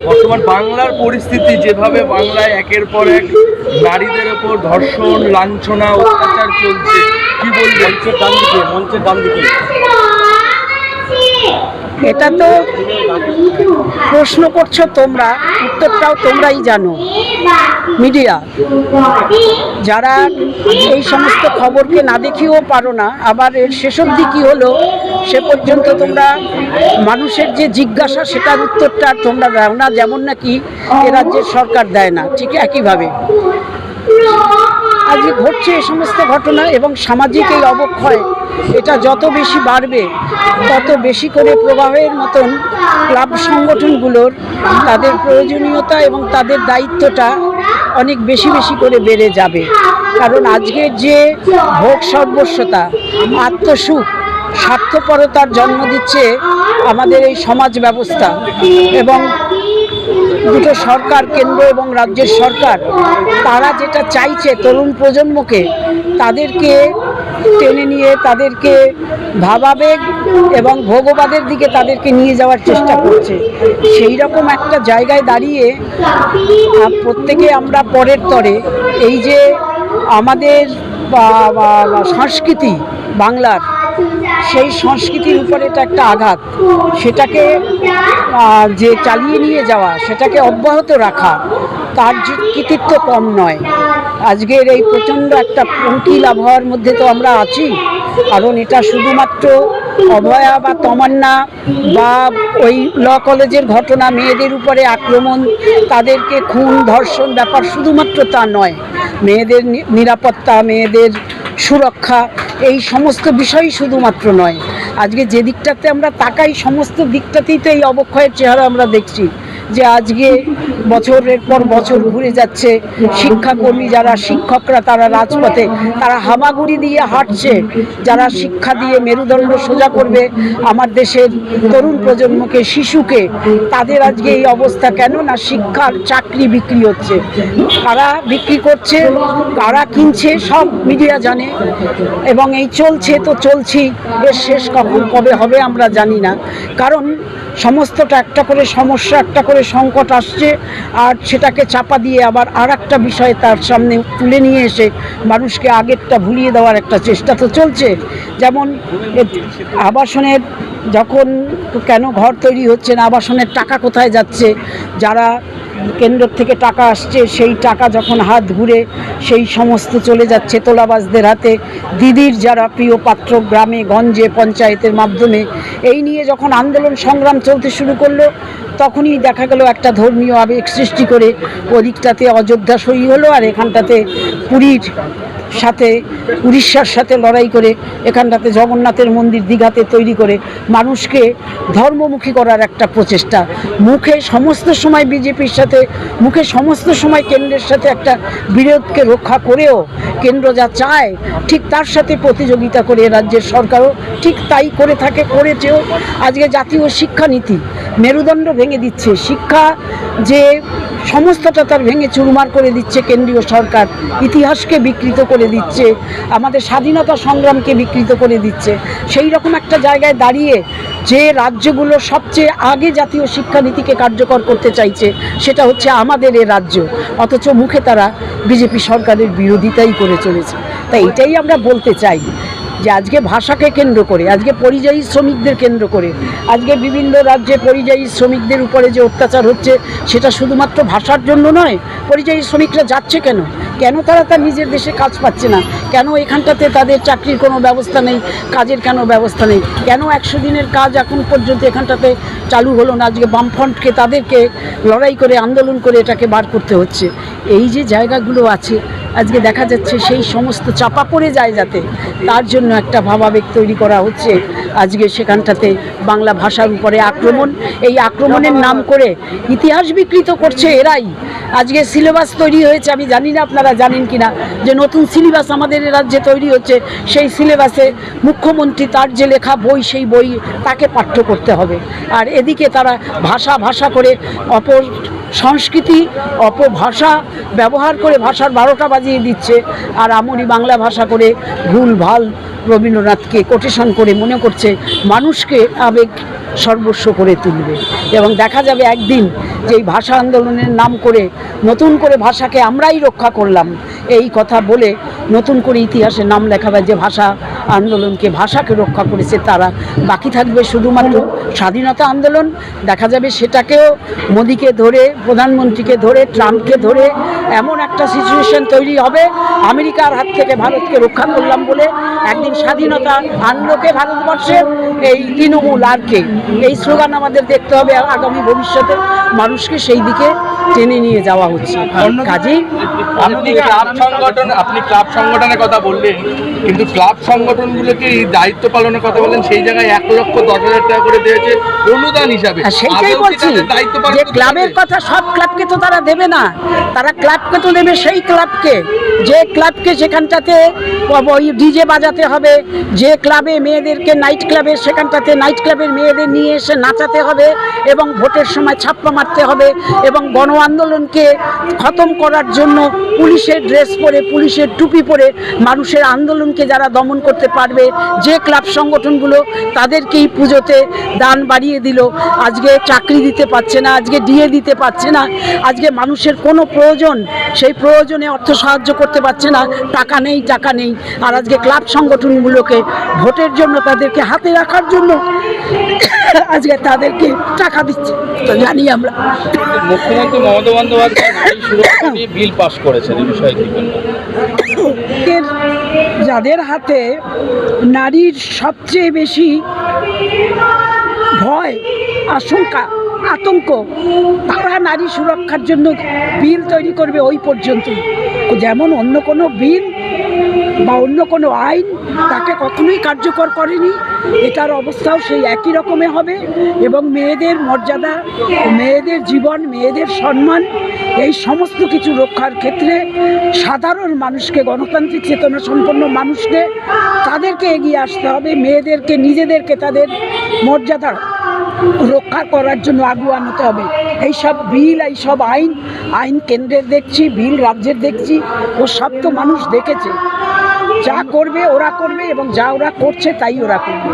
বর্তমান বাংলার পরিস্থিতি যেভাবে বাংলায় একের পর এক নারীদের ওপর ধর্ষণ, লাঞ্ছনা, অত্যাচার চলছে, কি বলবেন মঞ্চের ডান দিকে, মঞ্চের ডান দিকে। এটা তো প্রশ্ন করছ তোমরা, উত্তরটাও তোমরাই জানো। মিডিয়া, যারা এই সমস্ত খবরকে না দেখিয়েও পারো না, আবার এর শেষ অবধি কী হলো? সে পর্যন্ত তোমরা মানুষের যে জিজ্ঞাসা সেটার উত্তরটা তোমরা দাও না, যেমন নাকি এ রাজ্যের সরকার দেয় না, ঠিক একইভাবে। আজকে ঘটছে এই সমস্ত ঘটনা এবং সামাজিক এই অবক্ষয়, এটা যত বেশি বাড়বে, তত বেশি করে প্রবাহের মতন ক্লাব সংগঠনগুলোর তাদের প্রয়োজনীয়তা এবং তাদের দায়িত্বটা অনেক বেশি বেশি করে বেড়ে যাবে। কারণ আজকের যে ভোগ সর্বস্বতা, আত্মসুখ স্বার্থপরতার জন্ম দিচ্ছে আমাদের এই সমাজ ব্যবস্থা এবং দুটো সরকার, কেন্দ্র এবং রাজ্যের সরকার, তারা যেটা চাইছে তরুণ প্রজন্মকে, তাদেরকে টেনে নিয়ে তাদেরকে ভাবাবেগ এবং ভোগবাদের দিকে তাদেরকে নিয়ে যাওয়ার চেষ্টা করছে। সেই রকম একটা জায়গায় দাঁড়িয়ে প্রত্যেকে আমরা পরের তরে এই যে আমাদের সংস্কৃতি বাংলার সেই সংস্কৃতির উপরে এটা একটা আঘাত। সেটাকে যে চালিয়ে নিয়ে যাওয়া, সেটাকে অব্যাহত রাখা, তার কৃতিত্ব কম নয়। আজকের এই প্রচণ্ড একটা পঙ্কিল আবহাওয়ার মধ্যে তো আমরা আছি। কারণ এটা শুধুমাত্র অভয়া বা তমান্না বা ওই ল কলেজের ঘটনা, মেয়েদের উপরে আক্রমণ, তাদেরকে খুন, ধর্ষণ ব্যাপার শুধুমাত্র তা নয়। মেয়েদের নিরাপত্তা, মেয়েদের সুরক্ষা, এই সমস্ত বিষয়ই শুধুমাত্র নয়। আজকে যে দিকটাতে আমরা তাকাই, সমস্ত দিকটাতেই তো এই অবক্ষয়ের চেহারা আমরা দেখছি। যে আজকে বছরের পর বছর ঘুরে যাচ্ছে। শিক্ষাকর্মী যারা, শিক্ষকরা তারা রাজপথে, তারা হামাগুড়ি দিয়ে হাঁটছে। যারা শিক্ষা দিয়ে মেরুদণ্ড সোজা করবে, আমার দেশের তরুণ প্রজন্মকে, শিশুকে, তাদের আজকে এই অবস্থা কেন না শিক্ষার চাকরি বিক্রি হচ্ছে? কারা বিক্রি করছে, কারা কিনছে, সব মিডিয়া জানে। এবং এই চলছে তো চলছেই এর শেষ কখন কবে হবে আমরা জানি না। কারণ সমস্তটা একটা করে সমস্যা, একটা করে সংকট আসছে আর সেটাকে চাপা দিয়ে আবার আর একটা বিষয় তার সামনে তুলে নিয়ে এসে মানুষকে আগেরটা ভুলিয়ে দেওয়ার একটা চেষ্টা তো চলছে। যেমন আবাসনের যখন কেন ঘর তৈরি হচ্ছে না, আবাসনের টাকা কোথায় যাচ্ছে, যারা কেন্দ্র থেকে টাকা আসছে, সেই টাকা যখন হাত ঘুরে সেই সমস্ত চলে যাচ্ছে তোলাবাজদের হাতে। দিদির যারা প্রিয় পাত্র গ্রামে, গঞ্জে, পঞ্চায়েতের মাধ্যমে, এই নিয়ে যখন আন্দোলন সংগ্রাম চলতে শুরু করল, তখনই দেখা গেল একটা ধর্মীয় আবেগ সৃষ্টি করে, ওদিকটাতে অযোধ্যা সই হলো আর এখানটাতে পুরীর সাথে, উড়িষ্যার সাথে লড়াই করে, এখানটাতে জগন্নাথের মন্দির দীঘাতে তৈরি করে, মানুষকে ধর্মমুখী করার একটা প্রচেষ্টা। মুখে সমস্ত সময় বিজেপির সাথে, মুখে সমস্ত সময় কেন্দ্রের সাথে একটা বিরোধকে রক্ষা করেও কেন্দ্র যা চায়, ঠিক তার সাথে প্রতিযোগিতা করে রাজ্যের সরকারও ঠিক তাই করে থাকে, করেছেও। আজকে জাতীয় শিক্ষানীতি মেরুদণ্ড ভেঙে দিচ্ছে। শিক্ষা যে সমস্তটা তার ভেঙে চুরমার করে দিচ্ছে কেন্দ্রীয় সরকার, ইতিহাসকে বিকৃত করে দিচ্ছে, আমাদের স্বাধীনতা সংগ্রামকে বিকৃত করে দিচ্ছে। সেই রকম একটা জায়গায় দাঁড়িয়ে যে রাজ্যগুলো সবচেয়ে আগে জাতীয় শিক্ষানীতিকে কার্যকর করতে চাইছে, সেটা হচ্ছে আমাদের এ রাজ্য। অথচ মুখে তারা বিজেপি সরকারের বিরোধিতাই করে চলেছে। তাই এটাই আমরা বলতে চাই। যে আজকে ভাষাকে কেন্দ্র করে, আজকে পরিযায়ী শ্রমিকদের কেন্দ্র করে, আজকে বিভিন্ন রাজ্যে পরিযায়ী শ্রমিকদের উপরে যে অত্যাচার হচ্ছে, সেটা শুধুমাত্র ভাষার জন্য নয়, পরিযায়ী শ্রমিকরা যাচ্ছে কেন? কেন তারা তার নিজের দেশে কাজ পাচ্ছে না? কেন এখানটাতে তাদের চাকরির কোনো ব্যবস্থা নেই, কাজের কেন ব্যবস্থা নেই? কেন একশো দিনের কাজ এখন পর্যন্ত এখানটাতে চালু হলো না? আজকে বামফ্রন্টকে তাদেরকে লড়াই করে, আন্দোলন করে এটাকে বার করতে হচ্ছে। এই যে জায়গাগুলো আছে আজকে দেখা যাচ্ছে সেই সমস্ত চাপা পড়ে যায় যাতে তার জন্য একটা ভাবাবেগ তৈরি করা হচ্ছে আজকে সেখানটাতে বাংলা ভাষার উপরে আক্রমণ। এই আক্রমণের নাম করে ইতিহাস বিকৃত করছে এরাই। আজকে সিলেবাস তৈরি হয়েছে, আমি জানি না আপনারা জানেন কিনা, যে নতুন সিলেবাস আমাদের রাজ্যে তৈরি হচ্ছে, সেই সিলেবাসে মুখ্যমন্ত্রী তার যে লেখা বই, সেই বই তাকে পাঠ্য করতে হবে। আর এদিকে তারা ভাষা ভাষা করে অপর সংস্কৃতি, অপভাষা, ব্যবহার করে ভাষার বারোটা বাজিয়ে দিচ্ছে। আর আমরি বাংলা ভাষা করে ভুল ভালো রবীন্দ্রনাথকে কোটেশন করে মনে করছে। মানুষকে আবেগ সর্বস্ব করে তুলবে। এবং দেখা যাবে একদিন যে এই ভাষা আন্দোলনের নাম করে নতুন করে ভাষাকে আমরাই রক্ষা করলাম। এই কথা বলে নতুন করে ইতিহাসে নাম লেখাবে যে ভাষা আন্দোলনকে ভাষাকে রক্ষা করেছে তারা। বাকি থাকবে শুধুমাত্র স্বাধীনতা আন্দোলন। দেখা যাবে সেটাকেও মোদিকে ধরে, প্রধানমন্ত্রীকে ধরে, ট্রাম্পকে ধরে এমন একটা সিচুয়েশন তৈরি হবে। আমেরিকার হাত থেকে ভারতকে রক্ষা করলাম বলে একদিন স্বাধীনতা আনলোকে ভারতবর্ষের এই তৃণমূল আর কে? এই স্লোগান আমাদের দেখতে হবে আগামী ভবিষ্যতে মানুষকে সেই দিকে টেনে নিয়ে যাওয়া হচ্ছে কাজেই আপনি ক্লাব সংগঠন আপনি ক্লাব সংগঠনের কথা বললেন কিন্তু ক্লাব সংগঠনগুলোকে দায়িত্ব পালনের কথা বলেন সেই জায়গায় এক লক্ষ দশ হাজার টাকা করে দিয়েছে অনুদান হিসাবে। সেইটাই বলছি যে ক্লাবের কথা সব ক্লাবকে তো তারা দেবে না। তারা ক্লাবকে তো দেবে সেই ক্লাবকে। যে ক্লাবকে সেখানটাতে ওই ডিজে বাজাতে হবে যে ক্লাবে মেয়েদেরকে নাইট ক্লাবে সেখানটাতে নাইট ক্লাবের মেয়েদের নিয়ে এসে নাচাতে হবে এবং ভোটের সময় ছাপ্পা মারতে হবে এবং গণ আন্দোলনকে খতম করার জন্য পুলিশের ড্রেস পরে, পুলিশের টুপি পরে মানুষের আন্দোলনকে যারা দমন করতে পারবে, যে ক্লাব সংগঠনগুলো তাদেরকেই পুজোতে দান বাড়িয়ে দিল। আজকে চাকরি দিতে পারছে না, আজকে ডিএ দিতে পারছে না, আজকে মানুষের কোনো প্রয়োজন, সেই প্রয়োজনে অর্থ সাহায্য করতে পারছে না, টাকা নেই টাকা নেই। আর আজকে ক্লাব সংগঠনগুলোকে ভোটের জন্য তাদেরকে হাতে রাখার জন্য আজকে তাদেরকে টাকা দিচ্ছে। তো জানি আমরা। মুখ্যমন্ত্রী মমতা বন্দ্যোপাধ্যায় নারী সুরক্ষা নিয়ে বিল পাশ করেছেন এই বিষয়ে কি যাদের হাতে নারীর সবচেয়ে বেশি ভয় আশঙ্কা আতঙ্ক তারা নারী সুরক্ষার জন্য বিল তৈরি করবে ওই পর্যন্ত যেমন অন্য কোনো বিল বা অন্য কোনো আইন তাকে কখনোই কার্যকর করেনি, এটার অবস্থাও সেই একই রকমে হবে এবং মেয়েদের মর্যাদা, মেয়েদের জীবন, মেয়েদের সম্মান, এই সমস্ত কিছু রক্ষার ক্ষেত্রে সাধারণ মানুষকে, গণতান্ত্রিক চেতনা সম্পন্ন মানুষকে তাদেরকে এগিয়ে আসতে হবে, মেয়েদেরকে, নিজেদেরকে তাদের মর্যাদা রক্ষা করার জন্য আগুয়ান হতে হবে। এইসব বিল এইসব আইন আইন কেন্দ্রের দেখছি, বিল রাজ্যের দেখছি, ও সব তো মানুষ দেখেছে। যা করবে ওরা করবে এবং যা ওরা করছে তাই ওরা করবে।